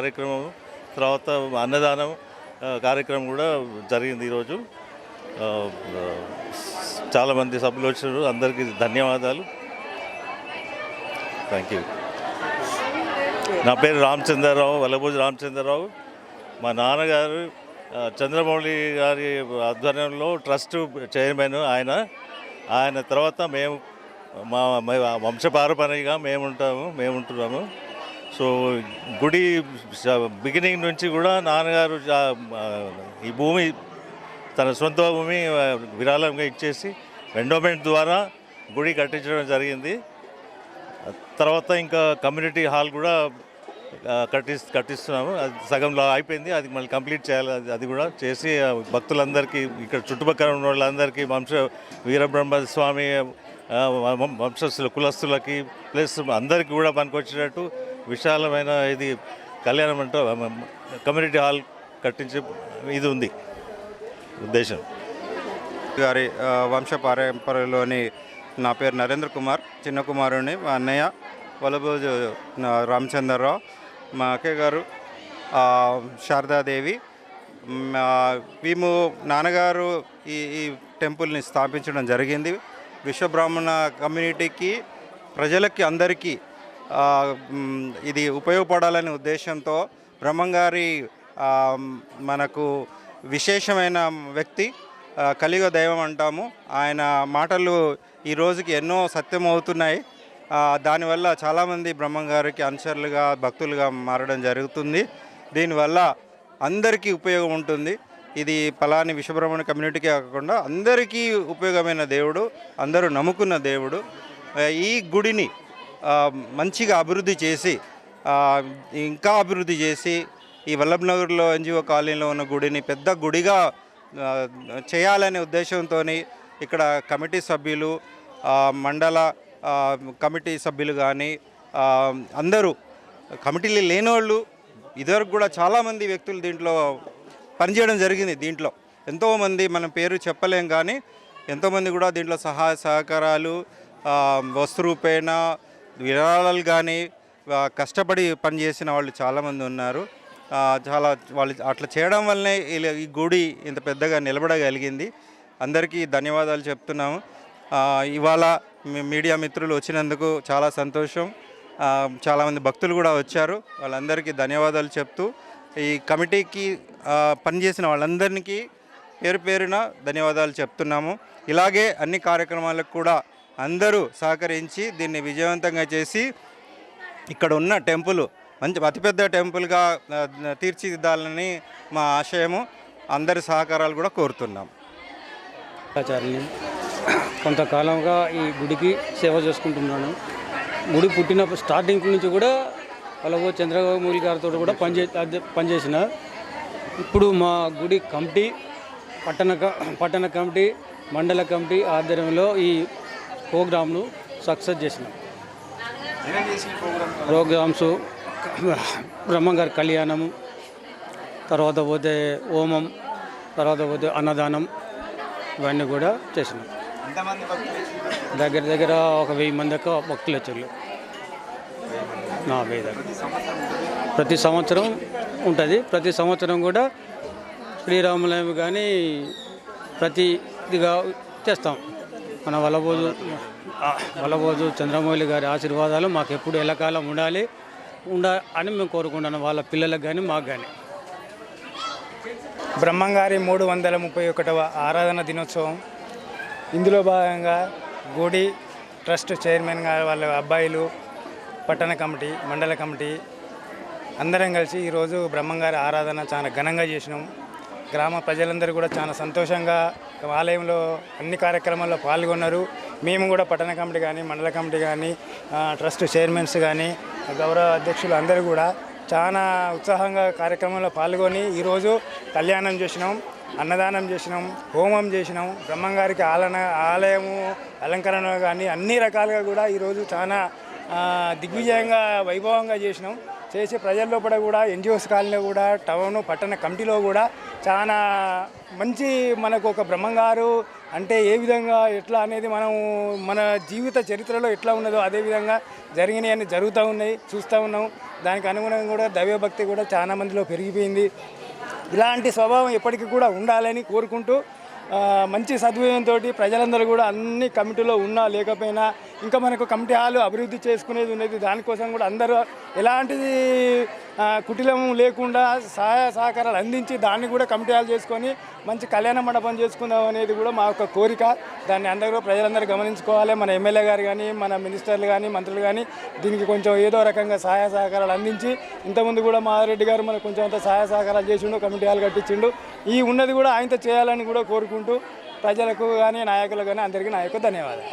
కార్యక్రమం తర్వాత అన్నదానం కార్యక్రమం కూడా జరిగింది ఈరోజు. చాలామంది సభ్యులు వచ్చారు అందరికీ ధన్యవాదాలు. థ్యాంక్ యూ నా పేరు రామచంద్రరావు వల్లభోజు రామచంద్రరావు. మా నాన్నగారు చంద్రమౌళి గారి ఆధ్వర్యంలో ట్రస్ట్ చైర్మన్ ఆయన. ఆయన తర్వాత మేము మా వంశపారపణిగా మేము ఉంటాము మేము ఉంటున్నాము సో గుడి బిగినింగ్ నుంచి కూడా నాన్నగారు ఈ భూమి తన సొంత భూమి విరాళంగా ఇచ్చేసి ఎండోమెంట్ ద్వారా గుడి కట్టించడం జరిగింది. తర్వాత ఇంకా కమ్యూనిటీ హాల్ కూడా కట్టి కట్టిస్తున్నాము. అది సగంలో అయిపోయింది. అది మళ్ళీ కంప్లీట్ చేయాలి. అది- అది కూడా చేసి భక్తులందరికీ ఇక్కడ చుట్టుపక్కల ఉన్న వాళ్ళందరికీ వంశ వీరబ్రహ్మ స్వామి వంశస్థుల కులస్తులకి ప్లస్ అందరికీ కూడా పనికొచ్చేటట్టు విశాలమైన ఇది కళ్యాణ మంటపం కమ్యూనిటీ హాల్ కట్టించే ఇది ఉంది ఉద్దేశం. గారి వంశ పారంపర్యలోని నా పేరు నరేంద్ర కుమార్ చిన్న కుమారుని మా అన్నయ్య వలభోజు రామచంద్రరావు మా అక్కయ్య గారు శారదాదేవి మేము నాన్నగారు ఈ ఈ టెంపుల్ని స్థాపించడం జరిగింది. విశ్వబ్రాహ్మణ కమ్యూనిటీకి ప్రజలకి అందరికీ ఇది ఉపయోగపడాలనే ఉద్దేశంతో బ్రహ్మంగారి మనకు విశేషమైన వ్యక్తి కలిగ కలియుగ దైవం అంటాము. ఆయన మాటలు ఈ రోజుకి ఎన్నో సత్యం అవుతున్నాయి. దానివల్ల చాలామంది బ్రహ్మంగారికి అనుచరులుగా భక్తులుగా మారడం జరుగుతుంది. దీనివల్ల అందరికీ ఉపయోగం ఉంటుంది. ఇది పలాని విశ్వబ్రహ్మణ కమ్యూనిటీకే కాకుండా అందరికీ ఉపయోగమైన దేవుడు అందరూ నమ్ముకున్న దేవుడు. ఈ గుడిని మంచిగా అభివృద్ధి చేసి ఇంకా అభివృద్ధి చేసి ఈ వల్లభనగర్లో ఎన్జిఓ కాలనీలో ఉన్న గుడిని పెద్ద గుడిగా చేయాలనే ఉద్దేశంతో ఇక్కడ కమిటీ సభ్యులు మండల కమిటీ సభ్యులు కానీ అందరూ కమిటీలు లేనివాళ్ళు ఇదివరకు కూడా చాలామంది వ్యక్తులు దీంట్లో పనిచేయడం జరిగింది దీంట్లో. ఎంతోమంది మన పేరు చెప్పలేం కానీ ఎంతోమంది కూడా దీంట్లో సహాయ సహకారాలు వస్తు రూపేణ విరాళాలు కానీ కష్టపడి పనిచేసిన వాళ్ళు చాలామంది ఉన్నారు. చాలా వాళ్ళు అట్లా చేయడం వల్లనే ఈ గుడి ఇంత పెద్దగా నిలబడగలిగింది. అందరికీ ధన్యవాదాలు చెప్తున్నాము. ఇవాళ మీడియా మిత్రులు వచ్చినందుకు చాలా సంతోషం. చాలామంది భక్తులు కూడా వచ్చారు. వాళ్ళందరికీ ధన్యవాదాలు చెప్తూ ఈ కమిటీకి పనిచేసిన వాళ్ళందరికీ పేరు పేరున ధన్యవాదాలు చెప్తున్నాము. ఇలాగే అన్ని కార్యక్రమాలకు కూడా అందరూ సహకరించి దీన్ని విజయవంతంగా చేసి ఇక్కడ ఉన్న టెంపుల్ మంచి అతిపెద్ద టెంపుల్గా తీర్చిదిద్దాలని మా ఆశయము. అందరి సహకారాలు కూడా కోరుతున్నాం. ఆచార్యని కొంతకాలంగా ఈ గుడికి సేవ చేసుకుంటున్నాను. గుడి పుట్టిన స్టార్టింగ్ నుంచి కూడా అలాగో చంద్రబాబు గారితో కూడా పనిచే పనిచేసిన. ఇప్పుడు మా గుడి కమిటీ పట్టణ క- పట్టణ కమిటీ మండల కమిటీ ఆధ్వర్యంలో ఈ ప్రోగ్రామ్ను సక్సెస్ చేసినాం. ప్రోగ్రామ్స్ బ్రహ్మంగారి కళ్యాణము తర్వాత పోతే హోమం తర్వాత పోతే అన్నదానం ఇవన్నీ కూడా చేసినాం. దగ్గర దగ్గర ఒక వెయ్యి మంది దాకా భక్తులు వచ్చారు. నా వెయ్యి దగ్గర ప్రతి సంవత్సరం ఉంటుంది. ప్రతి సంవత్సరం కూడా శ్రీరామనవమి కానీ ప్రతి ఇదిగా చేస్తాం. మన వలబోజు వలబోజు చంద్రమౌళి గారి ఆశీర్వాదాలు మాకు ఎప్పుడు ఎల్లకాలం ఉండాలి ఉండ అని మేము కోరుకుంటున్నాం వాళ్ళ పిల్లలకు కానీ మాకు కానీ బ్రహ్మంగారి మూడు వందల ముప్పై ఒకటవ ఆరాధన దినోత్సవం. ఇందులో భాగంగా గుడి ట్రస్ట్ చైర్మన్ గారు వాళ్ళ అబ్బాయిలు పట్టణ కమిటీ మండల కమిటీ అందరం కలిసి ఈరోజు బ్రహ్మంగారి ఆరాధన చాలా ఘనంగా చేసినాం. గ్రామ ప్రజలందరూ కూడా చాలా సంతోషంగా ఆలయంలో అన్ని కార్యక్రమాల్లో పాల్గొన్నారు. మేము కూడా పట్టణ కమిటీ కానీ మండల కమిటీ కానీ ట్రస్ట్ చైర్మన్స్ కానీ గౌరవ అధ్యక్షులు అందరూ కూడా చాలా ఉత్సాహంగా కార్యక్రమంలో పాల్గొని ఈరోజు కళ్యాణం చేసినాం అన్నదానం చేసినాం హోమం చేసినాం బ్రహ్మంగారికి ఆలన ఆలయము అలంకరణ కానీ అన్ని రకాలుగా కూడా ఈరోజు చాలా దిగ్విజయంగా వైభవంగా చేసినాం. చేసి ప్రజల లోపల కూడా ఎన్జిఓస్ కాలనీలో కూడా టౌన్ పట్టణ కమిటీలో కూడా చాలా మంచి మనకు ఒక బ్రహ్మంగారు అంటే ఏ విధంగా ఎట్లా అనేది మనం మన జీవిత చరిత్రలో ఎట్లా ఉన్నదో అదే విధంగా జరిగినాయి అని జరుగుతూ ఉన్నాయి చూస్తూ ఉన్నాం. దానికి అనుగుణంగా కూడా దైవభక్తి కూడా చాలా మందిలో పెరిగిపోయింది. ఇలాంటి స్వభావం ఎప్పటికీ కూడా ఉండాలని కోరుకుంటూ మంచి సద్వినియోగంతో ప్రజలందరూ కూడా అన్ని కమిటీలో ఉన్నా లేకపోయినా ఇంకా మనకు కమిటీ హాల్ అభివృద్ధి చేసుకునేది ఉన్నది. దానికోసం కూడా అందరూ ఎలాంటిది కుటిలం లేకుండా సహాయ సహకారాలు అందించి దాన్ని కూడా కమిటీ హాల్ చేసుకొని మంచి కళ్యాణ మండపం చేసుకుందాం అనేది కూడా మా యొక్క కోరిక. దాన్ని అందరూ ప్రజలందరూ గమనించుకోవాలి. మన ఎమ్మెల్యే గారు కానీ మన మినిస్టర్లు కానీ మంత్రులు కానీ దీనికి కొంచెం ఏదో రకంగా సహాయ సహకారాలు అందించి ఇంతకుముందు కూడా మాధవరెడ్డి గారు మనకు కొంచెం అంత సహాయ సహకారాలు చేసిండు కమిటీ హాల్ కట్టించిండు. ఈ ఉన్నది కూడా ఆయనతో చేయాలని కూడా కోరుకుంటూ ప్రజలకు కానీ నాయకులకు కానీ అందరికీ నా యొక్క ధన్యవాదాలు.